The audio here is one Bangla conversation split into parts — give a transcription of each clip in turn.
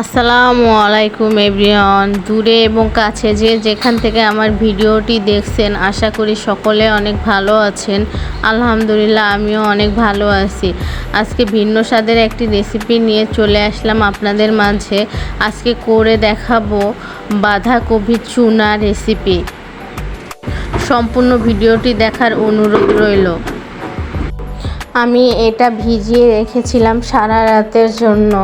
আসসালামু আলাইকুম এভরিওয়ান। দূরে এবং কাছে যে যেখান থেকে আমার ভিডিওটি দেখছেন, আশা করি সকলে অনেক ভালো আছেন। আলহামদুলিল্লাহ, আমিও অনেক ভালো আছি। আজকে ভিন্ন স্বাদের একটি রেসিপি নিয়ে চলে আসলাম আপনাদের মাঝে। আজকে করে দেখাবো বাঁধাকপি চুনা রেসিপি সম্পূর্ণ ভিডিওটি দেখার অনুরোধ রইল। আমি এটা ভিজিয়ে রেখেছিলাম সারা রাতের জন্য।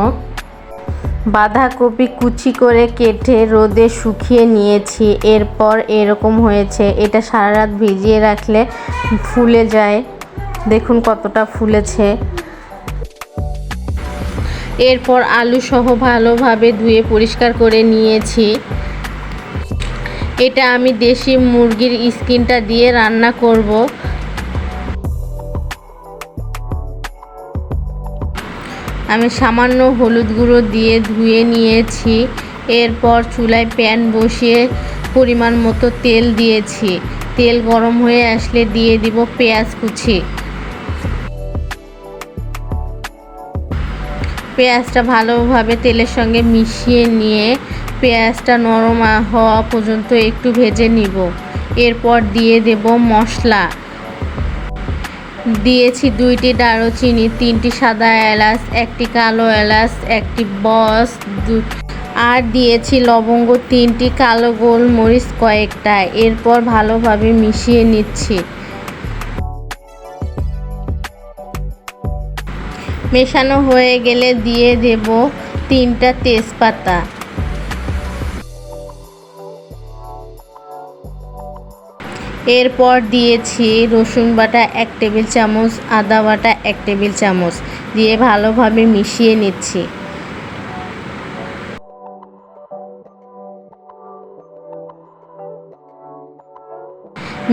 বাঁধাকপি কুচি করে কেটে রোদে শুকিয়ে নিয়েছি। এরপর এরকম হয়েছে। এটা সারা রাত ভিজিয়ে রাখলে ফুলে যায়। দেখুন কতটা ফুলেছে। এরপর আলু সহ ভালোভাবে ধুয়ে পরিষ্কার করে নিয়েছি। এটা আমি দেশি মুরগির স্কিনটা দিয়ে রান্না করব। আমি সামান্য হলুদ গুঁড়ো দিয়ে ধুয়ে নিয়েছি। এরপর চুলায় প্যান বসিয়ে পরিমাণ মতো তেল দিয়েছি। তেল গরম হয়ে আসলে দিয়ে দিব পেঁয়াজ কুচি। পেঁয়াজটা ভালোভাবে তেলের সঙ্গে মিশিয়ে নিয়ে পেঁয়াজটা নরম হওয়া পর্যন্ত একটু ভেজে নিব। এরপর দিয়ে দেব মশলা। দিয়েছি দুইটি দারুচিনি, তিনটি সাদা এলাচ, একটি কালো এলাচ, একটি বস আর দিয়েছি লবঙ্গ, তিনটি কালো গোলমরিচ কয়েকটা। এরপর ভালোভাবে মিশিয়ে নিচ্ছি। মেশানো হয়ে গেলে দিয়ে দেব তিনটা তেজপাতা। এরপর দিয়েছি রসুন বাটা এক টেবিল চামচ, আদা বাটা এক টেবিল চামচ, দিয়ে ভালোভাবে মিশিয়ে নিচ্ছি।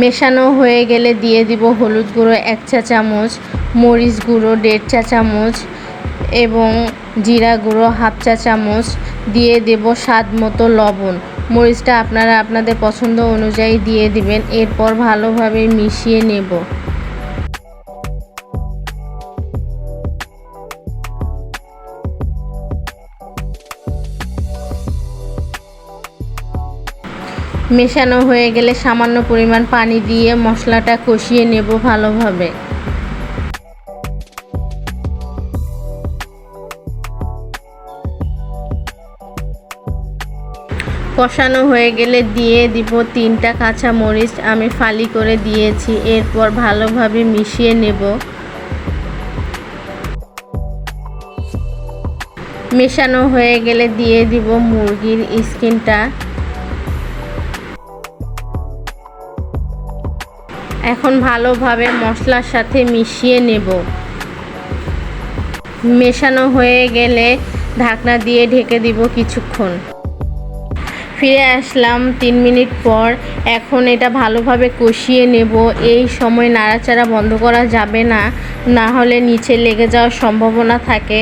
মেশানো হয়ে গেলে দিয়ে দিব হলুদ গুঁড়ো এক চা চামচ, মরিচ গুঁড়ো দেড় চা চামচ এবং জিরা গুঁড়ো হাফ চা চামচ, দিয়ে দেব স্বাদ মতো লবণ। মরিচটা আপনারা আপনাদের পছন্দ অনুযায়ী দিয়ে দিবেন, এরপর ভালোভাবে মিশিয়ে নেব। মেশানো হয়ে গেলে সামান্য পরিমাণ পানি দিয়ে মশলাটা কষিয়ে নেব ভালোভাবে। কষানো হয়ে গেলে দিয়ে দিব তিনটা কাঁচা মরিচ আমি ফালি করে দিয়েছি, এরপর ভালোভাবে মিশিয়ে নেব। মেশানো হয়ে গেলে দিয়ে দিব মুরগির স্কিনটা। এখন ভালোভাবে মশলার সাথে মিশিয়ে নেব। মেশানো হয়ে গেলে ঢাকনা দিয়ে ঢেকে দিব কিছুক্ষণ। ফিরে আসলাম তিন মিনিট পর। এখন এটা ভালোভাবে কষিয়ে নেব। এই সময় নাড়াচাড়া বন্ধ করা যাবে না। না হলে নিচে লেগে যাওয়ার সম্ভাবনা থাকে।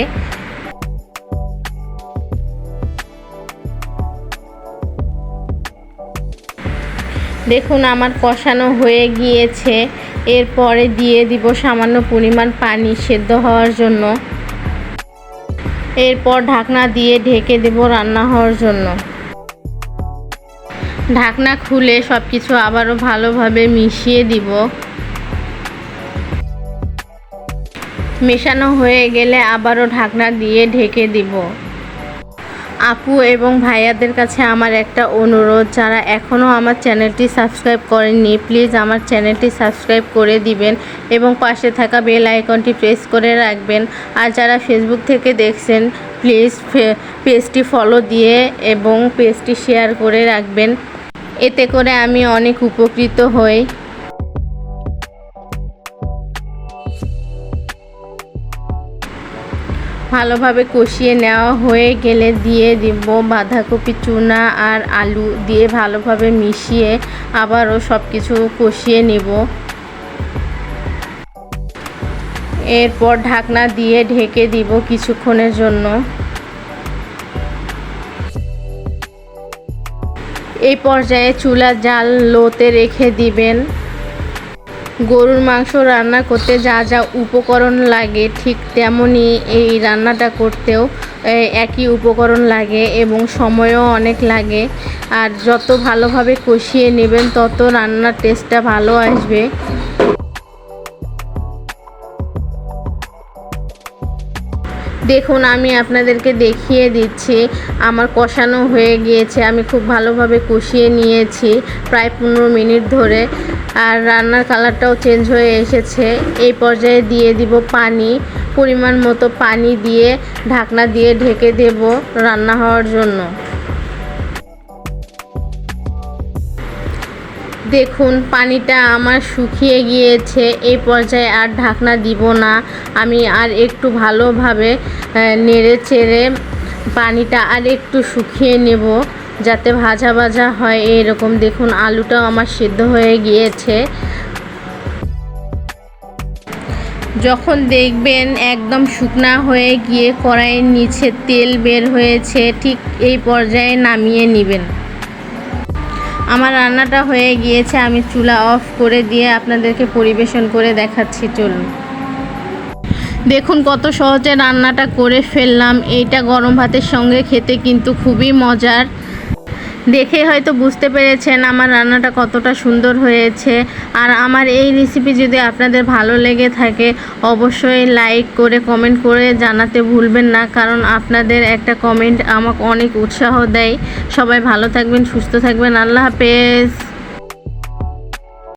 দেখুন, আমার কষানো হয়ে গিয়েছে। এরপরে দিয়ে দিব সামান্য পরিমাণ পানি সেদ্ধ হওয়ার জন্য। এরপর ঢাকনা দিয়ে ঢেকে দেব রান্না হওয়ার জন্য। ঢাকনা খুলে সব কিছু আবারও ভালোভাবে মিশিয়ে দিব। মেশানো হয়ে গেলে আবারও ঢাকনা দিয়ে ঢেকে দিব। আপু এবং ভাইয়াদের কাছে আমার একটা অনুরোধ, যারা এখনও আমার চ্যানেলটি সাবস্ক্রাইব করেননি, প্লিজ আমার চ্যানেলটি সাবস্ক্রাইব করে দিবেন এবং পাশে থাকা বেল আইকনটি প্রেস করে রাখবেন। আর যারা ফেসবুক থেকে দেখছেন, প্লিজ পেজটি ফলো দিয়ে এবং পেজটি শেয়ার করে রাখবেন। এতে করে আমি অনেক উপকৃত হই। ভালোভাবে কষিয়ে নেওয়া হয়ে গেলে দিয়ে দিব বাঁধাকপি, চুনা আর আলু দিয়ে ভালোভাবে মিশিয়ে আবারও সব কিছু কষিয়ে নেব। এরপর ঢাকনা দিয়ে ঢেকে দিব কিছুক্ষণের জন্য। এই পর্যায়ে চুলা জাল লোতে রেখে দিবেন। গরুর মাংস রান্না করতে যা যা উপকরণ লাগে, ঠিক তেমনই এই রান্নাটা করতেও একই উপকরণ লাগে এবং সময়ও অনেক লাগে। আর যত ভালোভাবে কষিয়ে নেবেন, তত রান্নার টেস্টটা ভালো আসবে। দেখুন, আমি আপনাদেরকে দেখিয়ে দিচ্ছি। আমার কষানো হয়ে গিয়েছে, আমি খুব ভালোভাবে কষিয়ে নিয়েছি প্রায় পনেরো মিনিট ধরে। আর রান্নার কালারটাও চেঞ্জ হয়ে এসেছে। এই পর্যায়ে দিয়ে দিব পানি, পরিমাণ মতো পানি দিয়ে ঢাকনা দিয়ে ঢেকে দেব রান্না হওয়ার জন্য। দেখুন, পানিটা আমার শুকিয়ে গিয়েছে, এই পর্যায়ে আর ঢাকনা দিব না। আমি আর একটু ভালোভাবে নেড়ে চেড়ে পানিটা আর একটু শুকিয়ে নেব, যাতে ভাজা ভাজা হয় এরকম দেখুন, আলুটাও আমার সিদ্ধ হয়ে গিয়েছে। যখন দেখবেন একদম শুকনা হয়ে গিয়ে কড়াইয়ের নিচে তেল বের হয়েছে, ঠিক এই পর্যায়ে নামিয়ে নেবেন। আমার রান্নাটা হয়ে গিয়েছে, আমি চুলা অফ করে দিয়ে আপনাদেরকে পরিবেশন করে দেখাচ্ছি, চলুন। দেখুন কত সহজে রান্নাটা করে ফেললাম, এইটা গরম ভাতের সঙ্গে খেতে কিন্তু খুবই মজার। দেখে হয়তো বুঝতে পেরেছেন আমার রান্নাটা কতটা সুন্দর হয়েছে। আর আমার এই রেসিপি যদি আপনাদের ভালো লেগে থাকে, অবশ্যই লাইক করে কমেন্ট করে জানাতে ভুলবেন না, কারণ আপনাদের একটা কমেন্ট আমাকে অনেক উৎসাহ দেয়। সবাই ভালো থাকবেন, সুস্থ থাকবেন। আল্লাহ হাফেজ।